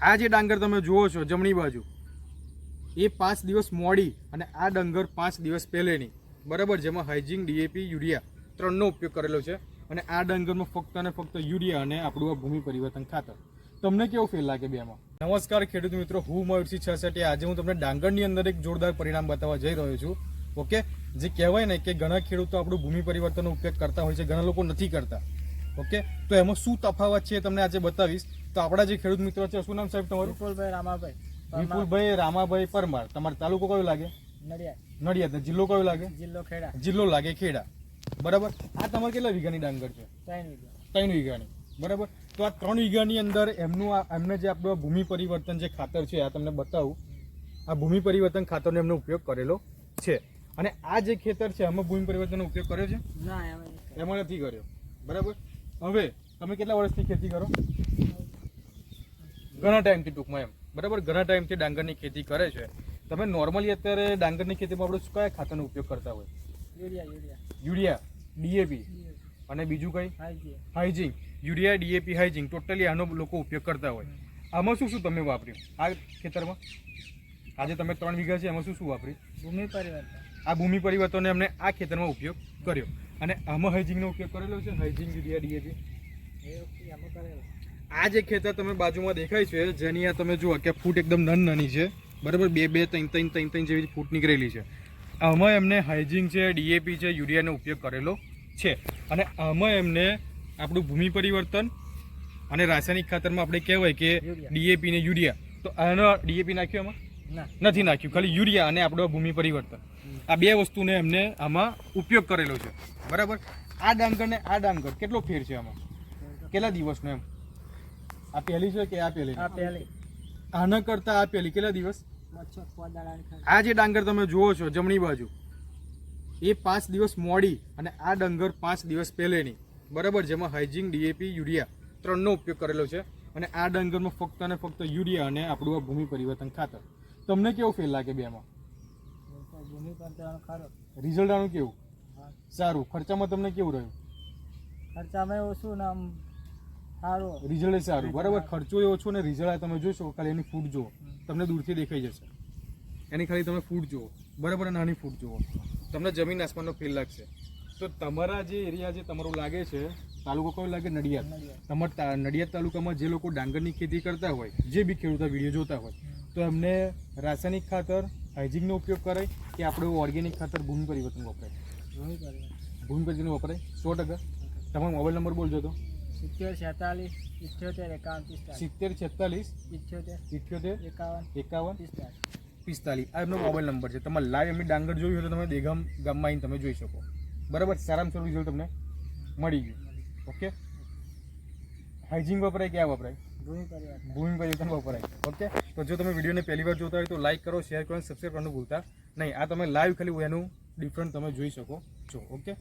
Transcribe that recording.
આ જે ડાંગર તમે જુઓ છો જમણી બાજુ, એ પાંચ દિવસ મોડી અને આ ડાંગર પાંચ દિવસ પહેલેની. બરાબર, જેમાં હાઇજિંગ ડીએપી, યુરિયા ત્રણનો ઉપયોગ કરેલો છે અને આ ડાંગરમાં ફક્ત અને ફક્ત યુરિયા અને આપણું આ ભૂમિ પરિવર્તન ખાતર. તમને કેવો ફેલ લાગે બેમાં? નમસ્કાર, ખેડૂત મિત્રો, હું મયુરસિંહ છસટી આજે હું તમને ડાંગરની અંદર એક જોરદાર પરિણામ બતાવવા જઈ રહ્યો છું. ઓકે? જે કહેવાય ને કે ઘણા ખેડૂતો આપણું ભૂમિ પરિવર્તનનો ઉપયોગ કરતા હોય છે, ઘણા લોકો નથી કરતા. ઓકે? તો એમાં શું તફાવત છે તમને આજે બતાવીશ. તો આપણા જે ખેડૂત મિત્રો છે શું નામ સાહેબ તમારું? વિપુલભાઈ રામાભાઈ વિપુલભાઈ રામાભાઈ પરમાર. તમારો તાલુકો કયો લાગે? નડિયાદ. નડિયાદ. જિલ્લો કયો લાગે? જિલ્લો ખેડા. જિલ્લો લાગે ખેડા. બરાબર? આ તમારે કેટલા વીઘાની ડાંગર છે? ત્રણ વીઘા. ત્રણ વીઘાની. બરાબર? તો આ ત્રણ વીઘાની અંદર એમનું આ એમને જે આપણું ભૂમિ પરિવર્તન જે ખાતર છે આ તમને બતાવું. આ ભૂમિ પરિવર્તન ખાતરનો એમનો ઉપયોગ કરેલો છે. અને આ જે ખેતર છે એમાં ભૂમિ પરિવર્તનનો ઉપયોગ કર્યો છે? ના. એમાં નથી કર્યો. બરાબર? હવે તમે કેટલા વર્ષથી ખેતી કરો? ઘણા ટાઈમથી ટૂંકમાં એમ. બરાબર? ઘણા ટાઈમથી ડાંગરની ખેતી કરે છે. તમે નોર્મલી અત્યારે ડાંગરની ખેતીમાં આપણે શું કયા ખાતરનો ઉપયોગ કરતા હોય? Urea urea. ડીએપી અને બીજું કઈ? હાઇજિંગ યુરિયા ડીએપી હાઇજિંગ ટોટલી આનો લોકો ઉપયોગ કરતા હોય. આમાં શું શું તમે વાપર્યું? આ ખેતરમાં? આજે તમે ત્રણ વીઘા છે એમાં શું શું વાપર્યું? ભૂમિ પરિવર્તન. આ ભૂમિ પરિવર્તનને અમને આ ખેતરમાં ઉપયોગ કર્યો. અને આમાં હાઇજિંગનો ઉપયોગ કરેલો છે. હાઇજિંગ યુરિયા ડીએપી આ જે ખેતર તમે બાજુમાં દેખાય છે જેની આ તમે જુઓ કે ફૂટ એકદમ નન નાની છે. બરાબર? બે બે ત્રણ ત્રણ ત્રણ ત્રણ જેવી ફૂટ નીકળેલી છે. આમાં એમને હાઇજિંગ છે ડીએપી છે યુરિયાનો ઉપયોગ કરેલો છે. અને આમાં એમને આપણું ભૂમિ પરિવર્તન અને રાસાયણિક ખાતરમાં આપણે કહેવાય કે ડીએપી ને યુરિયા. તો આનો ડીએપી નાખ્યો ના નથી નાખ્યું. ખાલી યુરિયા અને આપણું ભૂમિ પરિવર્તન. આ બે વસ્તુને એમને આમાં ઉપયોગ કરેલો છે. બરાબર? આ ડાંગર ને આ ડાંગર. કેટલો ફેર છે આમાં? કેટલા દિવસનો એમ? આ પહેલી છે કે આ પહેલી? આ પહેલી. આના કરતા આ પહેલી. કેટલા દિવસ? આ જે ડાંગર તમે જુઓ છો જમણી બાજુ એ પાંચ દિવસ મોડી અને આ ડાંગર પાંચ દિવસ પહેલેની. બરાબર? જેમાં હાઇજિંગ ડીએપી યુરિયા ત્રણનો ઉપયોગ કરેલો છે અને આ ડાંગરમાં ફક્ત અને ફક્ત યુરિયા અને આપણું ભૂમિ પરિવર્તન ખાતર. તમને કેવો ફેલ લાગે બેમાં? ભૂમિ પરિવર્તન રિઝલ્ટ આનું કેવું? સારું. ખર્ચામાં તમને કેવું રહ્યું? ખર્ચામાં ઓછું ને આમ સારું. રિઝલ્ટ સારું બરાબર. ખર્ચો એ ઓછો ને રિઝલ્ટ તમે જોશો ખાલી એની ફૂટ જુઓ. તમને દૂરથી દેખાઈ જશે. એની ખાલી તમે ફૂટ જુઓ. બરાબર નાની ફૂટ જુઓ. તમને જમીન આસમાનનો ફેલ લાગશે. તો તમારા જે એરિયા જે તમારું લાગે છે તાલુકો કયો લાગે? નડિયાદ. તમારા નડિયાદ તાલુકામાં જે લોકો ડાંગરની ખેતી કરતા હોય જે બી ખેડૂતો વીડિયો જોતા હોય તો એમને રાસાયણિક ખાતર હાઇજિંગનો ઉપયોગ કરાય કે આપણું ઓર્ગેનિક ખાતર ભૂમિ પરિવર્તન વપરાય? ભૂમિ પરિવર્તન. વપરાય? સો ટકા. તમારો મોબાઈલ નંબર બોલજો તો. સિત્તેર છેતાલીસ ઇઠ્યોતેર એકાવન સિત્તેર છેતાલીસ ઇઠ્યોતેર ઇઠ્યોતેર એકાવન એકાવન પિસ્તાલીસ. આ એમનો મોબાઈલ નંબર છે. તમારે લાઈવ એમની ડાંગર જોયું હોય તો તમે દેગામ ગામમાં આવીને તમે જોઈ શકો. બરાબર? સારામાં સારું રિઝલ્ટ તમને મળી ગયું. ઓકે? હાઇજિંગ વપરાય ક્યાં વપરાય? ભૂમિ પરિવર્તન વપરાય. ઓકે? તો જો તમે વિડીયોને પહેલી વાર જોતા હોય તો લાઇક કરો શેર કરો અને સબસ્ક્રાઈબ કરવાનું ભૂલતા નહીં. આ તમે લાઈવ ખાલી એનું ડિફરન્ટ તમે જોઈ શકો છો ઓકે